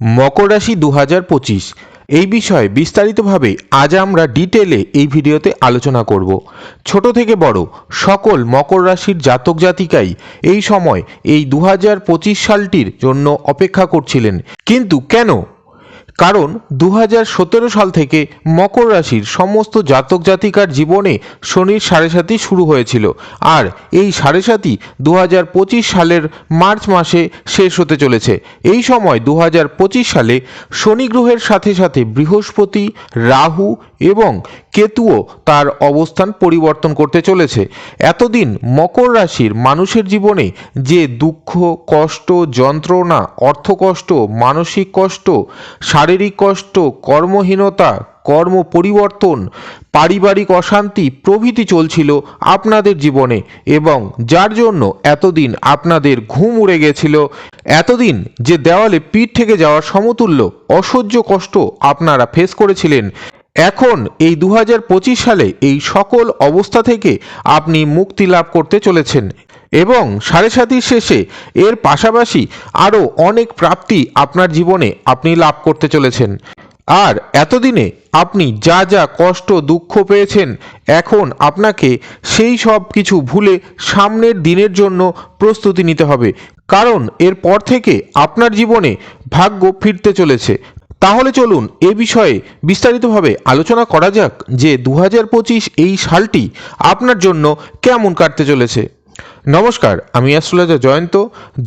মকর রাশি দু হাজার পঁচিশ। এই বিষয়ে বিস্তারিতভাবে আজ আমরা ডিটেলে এই ভিডিওতে আলোচনা করব। ছোট থেকে বড়, সকল মকর রাশির জাতক জাতিকাই এই সময় এই দু হাজার পঁচিশ সালটির জন্য অপেক্ষা করছিলেন। কিন্তু কেন? কারণ দু সাল থেকে মকর রাশির সমস্ত জাতক জাতিকার জীবনে শনির সাড়ে সাতি শুরু হয়েছিল। আর এই সাড়ে সাতি দু সালের মার্চ মাসে শেষ হতে চলেছে। এই সময় দু সালে শনি গ্রহের সাথে সাথে বৃহস্পতি, রাহু এবং কেতুও তার অবস্থান পরিবর্তন করতে চলেছে। এতদিন মকর রাশির মানুষের জীবনে যে দুঃখ, কষ্ট, যন্ত্রণা, অর্থকষ্ট, মানসিক কষ্ট কষ্ট, কর্মহীনতা কর্ম পরিবর্তন পারিবারিক অশান্তি প্রভৃতি চলছিল আপনাদের জীবনে এবং যার জন্য এতদিন আপনাদের ঘুম উড়ে গেছিল। এতদিন যে দেওয়ালে পিঠ থেকে যাওয়ার সমতুল্য, অসহ্য কষ্ট আপনারা ফেস করেছিলেন। এখন এই দু হাজার পঁচিশ সালে এই সকল অবস্থা থেকে আপনি মুক্তি লাভ করতে চলেছেন। এবং সাড়ে সাতির শেষে এর পাশাপাশি আরও অনেক প্রাপ্তি আপনার জীবনে আপনি লাভ করতে চলেছেন। আর এতদিনে আপনি যা যা কষ্ট, দুঃখ পেয়েছেন, এখন আপনাকে সেই সব কিছু ভুলে সামনের দিনের জন্য প্রস্তুতি নিতে হবে। কারণ এরপর থেকে আপনার জীবনে ভাগ্য ফিরতে চলেছে। তাহলে চলুন এ বিষয়ে বিস্তারিতভাবে আলোচনা করা যাক যে দু হাজার পঁচিশ এই সালটি আপনার জন্য কেমন কাটতে চলেছে। নমস্কার, আমি অ্যাস্ট্রোলজার জয়ন্ত।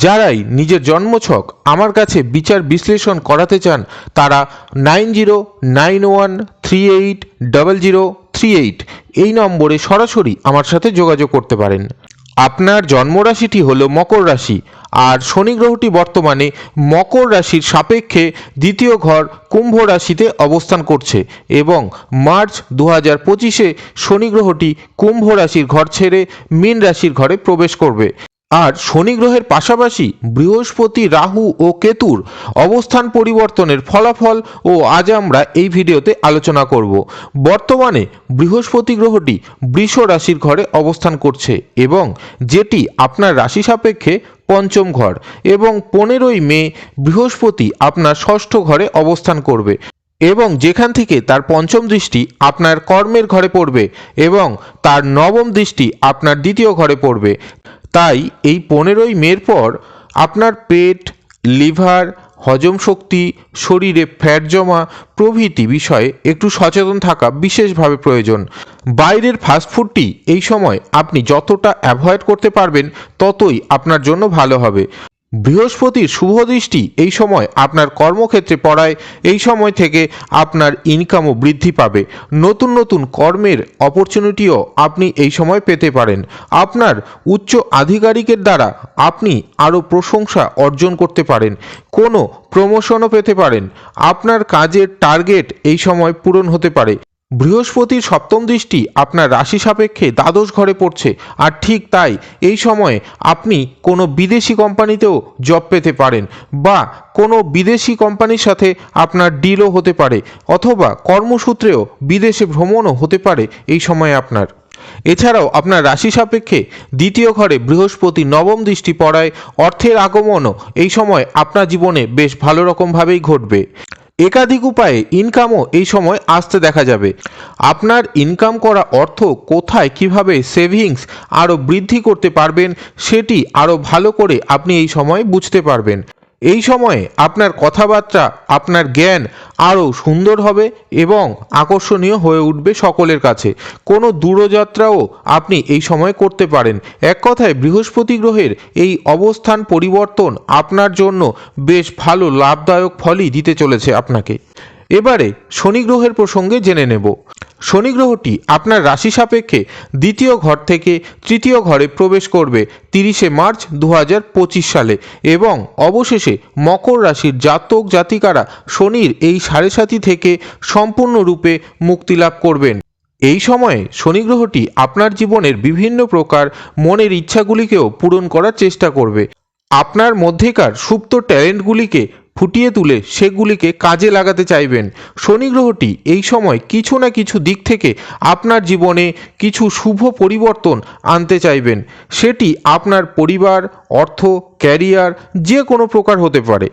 যারাই নিজের জন্মছক আমার কাছে বিচার বিশ্লেষণ করাতে চান, তারা nine zero nine one three eight double zero three eight এই নম্বরে সরাসরি আমার সাথে যোগাযোগ করতে পারেন। আপনার জন্মরাশিটি হল মকর রাশি, আর শনি গ্রহটি বর্তমানে মকর রাশির সাপেক্ষে দ্বিতীয় ঘর কুম্ভ রাশিতে অবস্থান করছে এবং মার্চ দু হাজার পঁচিশে শনি গ্রহটি কুম্ভ রাশির ঘর ছেড়ে মীন রাশির ঘরে প্রবেশ করবে। আর শনি গ্রহের পাশাপাশি বৃহস্পতি, রাহু ও কেতুর অবস্থান পরিবর্তনের ফলাফল ও আজ আমরা এই ভিডিওতে আলোচনা করব। বর্তমানে বৃহস্পতি গ্রহটি বৃষ রাশির ঘরে অবস্থান করছে এবং যেটি আপনার রাশি সাপেক্ষে পঞ্চম ঘর এবং পনেরোই মে বৃহস্পতি আপনার ষষ্ঠ ঘরে অবস্থান করবে এবং যেখান থেকে তার পঞ্চম দৃষ্টি আপনার কর্মের ঘরে পড়বে এবং তার নবম দৃষ্টি আপনার দ্বিতীয় ঘরে পড়বে। তাই এই পনেরোই মের পর আপনার পেট, লিভার, হজম শক্তি, শরীরে ফ্যাট জমা, প্রভৃতি বিষয়ে একটু সচেতন থাকা বিশেষভাবে প্রয়োজন। বাইরের ফাস্টফুডটি এই সময় আপনি যতটা অ্যাভয়েড করতে পারবেন, ততই আপনার জন্য ভালো হবে। বৃহস্পতির শুভ দৃষ্টি এই সময় আপনার কর্মক্ষেত্রে পড়ায়, এই সময় থেকে আপনার ইনকামও বৃদ্ধি পাবে। নতুন নতুন কর্মের অপরচুনিটিও আপনি এই সময় পেতে পারেন। আপনার উচ্চ আধিকারিকের দ্বারা আপনি আরও প্রশংসা অর্জন করতে পারেন। কোনো প্রমোশনও পেতে পারেন। আপনার কাজের টার্গেট এই সময় পূরণ হতে পারে। বৃহস্পতির সপ্তম দৃষ্টি আপনার রাশি সাপেক্ষে দ্বাদশ ঘরে পড়ছে, আর ঠিক তাই এই সময়ে আপনি কোনো বিদেশি কোম্পানিতেও জব পেতে পারেন বা কোনো বিদেশি কোম্পানির সাথে আপনার ডিলও হতে পারে অথবা কর্মসূত্রেও বিদেশে ভ্রমণও হতে পারে এই সময়ে আপনার। এছাড়াও আপনার রাশি সাপেক্ষে দ্বিতীয় ঘরে বৃহস্পতি নবম দৃষ্টি পড়ায় অর্থের আগমনও এই সময় আপনার জীবনে বেশ ভালো রকমভাবেই ঘটবে। একাধিক উপায়ে ইনকামও এই সময় আসতে দেখা যাবে। আপনার ইনকাম করা অর্থ কোথায়, কীভাবে সেভিংস আরও বৃদ্ধি করতে পারবেন, সেটি আরও ভালো করে আপনি এই সময় বুঝতে পারবেন। এই সময়ে আপনার কথাবার্তা, আপনার জ্ঞান আরও সুন্দর হবে এবং আকর্ষণীয় হয়ে উঠবে সকলের কাছে। কোনো দূরযাত্রাও আপনি এই সময় করতে পারেন। এক কথায়, বৃহস্পতি গ্রহের এই অবস্থান পরিবর্তন আপনার জন্য বেশ ভালো, লাভদায়ক ফলই দিতে চলেছে আপনাকে। এবারে শনি গ্রহের প্রসঙ্গে জেনে নেব। শনি গ্রহটি আপনার রাশি সাপেক্ষে দ্বিতীয় ঘর থেকে তৃতীয় ঘরে প্রবেশ করবে তিরিশে মার্চ দু হাজার পঁচিশ সালে এবং অবশেষে মকর রাশির জাতক জাতিকারা শনির এই সাড়ে সাতি থেকে সম্পূর্ণরূপে মুক্তি লাভ করবেন। এই সময়ে শনি গ্রহটি আপনার জীবনের বিভিন্ন প্রকার মনের ইচ্ছাগুলিকেও পূরণ করার চেষ্টা করবে। আপনার মধ্যেকার সুপ্ত ট্যালেন্টগুলিকে ফুটিয়ে তুলে সেগুলিকে কাজে লাগাতে চাইবেন। শনি গ্রহটি এই সময় কিছু না কিছু দিক থেকে আপনার জীবনে কিছু শুভ পরিবর্তন আনতে চাইবেন। সেটি আপনার পরিবার, অর্থ, ক্যারিয়ার, যে কোনো প্রকার হতে পারে।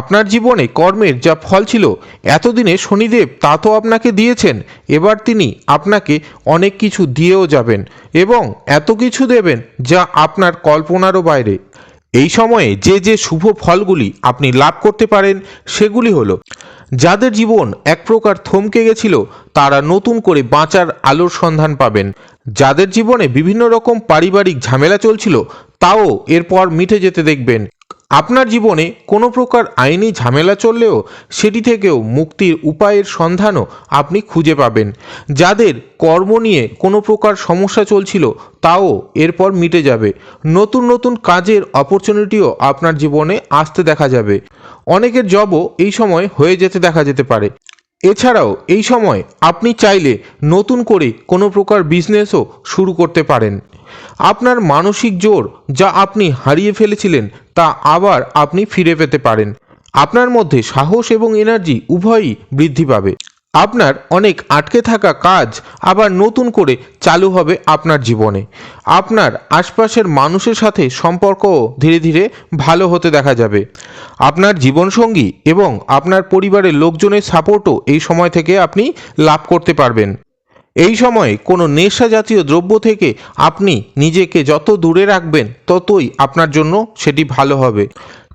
আপনার জীবনে কর্মের যা ফল ছিল, এতদিনে শনিদেব তা তো আপনাকে দিয়েছেন, এবার তিনি আপনাকে অনেক কিছু দিয়েও যাবেন এবং এত কিছু দেবেন যা আপনার কল্পনারও বাইরে। এই সময়ে যে যে শুভ ফলগুলি আপনি লাভ করতে পারেন, সেগুলি হলো, যাদের জীবন এক প্রকার থমকে গেছিল, তারা নতুন করে বাঁচার আলোর সন্ধান পাবেন। যাদের জীবনে বিভিন্ন রকম পারিবারিক ঝামেলা চলছিল, তাও এরপর মিটে যেতে দেখবেন। আপনার জীবনে কোনো প্রকার আইনি ঝামেলা চললেও সেটি থেকেও মুক্তির উপায়ের সন্ধানও আপনি খুঁজে পাবেন। যাদের কর্ম নিয়ে কোনো প্রকার সমস্যা চলছিল, তাও এরপর মিটে যাবে। নতুন নতুন কাজের অপরচুনিটিও আপনার জীবনে আসতে দেখা যাবে। অনেকের জবও এই সময় হয়ে যেতে দেখা যেতে পারে। এছাড়াও এই সময় আপনি চাইলে নতুন করে কোনো প্রকার বিজনেসও শুরু করতে পারেন। আপনার মানসিক জোর যা আপনি হারিয়ে ফেলেছিলেন, তা আবার আপনি ফিরে পেতে পারেন। আপনার মধ্যে সাহস এবং এনার্জি উভয়ই বৃদ্ধি পাবে। আপনার অনেক আটকে থাকা কাজ আবার নতুন করে চালু হবে আপনার জীবনে। আপনার আশপাশের মানুষের সাথে সম্পর্কও ধীরে ধীরে ভালো হতে দেখা যাবে। আপনার জীবনসঙ্গী এবং আপনার পরিবারের লোকজনের সাপোর্টও এই সময় থেকে আপনি লাভ করতে পারবেন। এই সময়ে কোনো নেশা জাতীয় দ্রব্য থেকে আপনি নিজেকে যত দূরে রাখবেন, ততই আপনার জন্য সেটি ভালো হবে।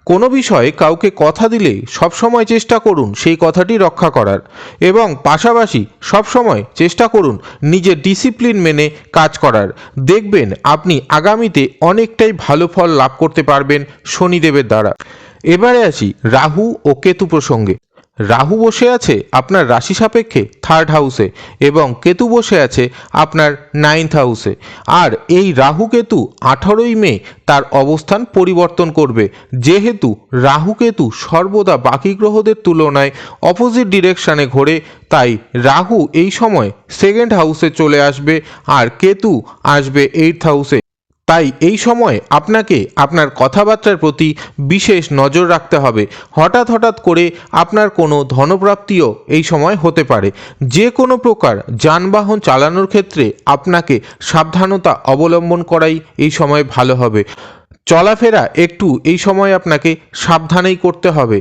কোনো বিষয়ে কাউকে কথা দিলে সবসময় চেষ্টা করুন সেই কথাটি রক্ষা করার এবং পাশাপাশি সবসময় চেষ্টা করুন নিজের ডিসিপ্লিন মেনে কাজ করার। দেখবেন আপনি আগামীতে অনেকটাই ভালো ফল লাভ করতে পারবেন শনিদেবের দ্বারা। এবারে আসি রাহু ও কেতু প্রসঙ্গে। রাহু বসে আছে আপনার রাশি সাপেক্ষে থার্ড হাউসে এবং কেতু বসে আছে আপনার নাইন্থ হাউসে আর এই রাহু কেতু আঠারোই মে তার অবস্থান পরিবর্তন করবে। যেহেতু রাহু কেতু সর্বদা বাকি গ্রহদের তুলনায় অপোজিট ডিরেকশানে ঘোরে, তাই রাহু এই সময় সেকেন্ড হাউসে চলে আসবে আর কেতু আসবে এইট হাউসে তাই এই সময় আপনাকে আপনার কথাবার্তার প্রতি বিশেষ নজর রাখতে হবে। হঠাৎ হঠাৎ করে আপনার কোনো ধনপ্রাপ্তিও এই সময় হতে পারে। যে কোনো প্রকার যানবাহন চালানোর ক্ষেত্রে আপনাকে সাবধানতা অবলম্বন করাই এই সময় ভালো হবে। চলাফেরা একটু এই সময় আপনাকে সাবধানেই করতে হবে।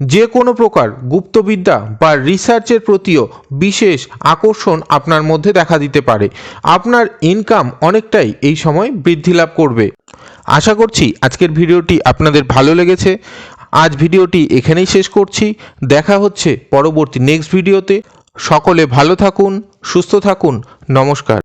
যে কোনো প্রকার গুপ্তবিদ্যা বা রিসার্চের প্রতিও বিশেষ আকর্ষণ আপনার মধ্যে দেখা দিতে পারে। আপনার ইনকাম অনেকটাই এই সময় বৃদ্ধি লাভ করবে। আশা করছি আজকের ভিডিওটি আপনাদের ভালো লেগেছে। আজ ভিডিওটি এখানেই শেষ করছি। দেখা হচ্ছে পরবর্তী নেক্সট ভিডিওতে। সকলে ভালো থাকুন, সুস্থ থাকুন। নমস্কার।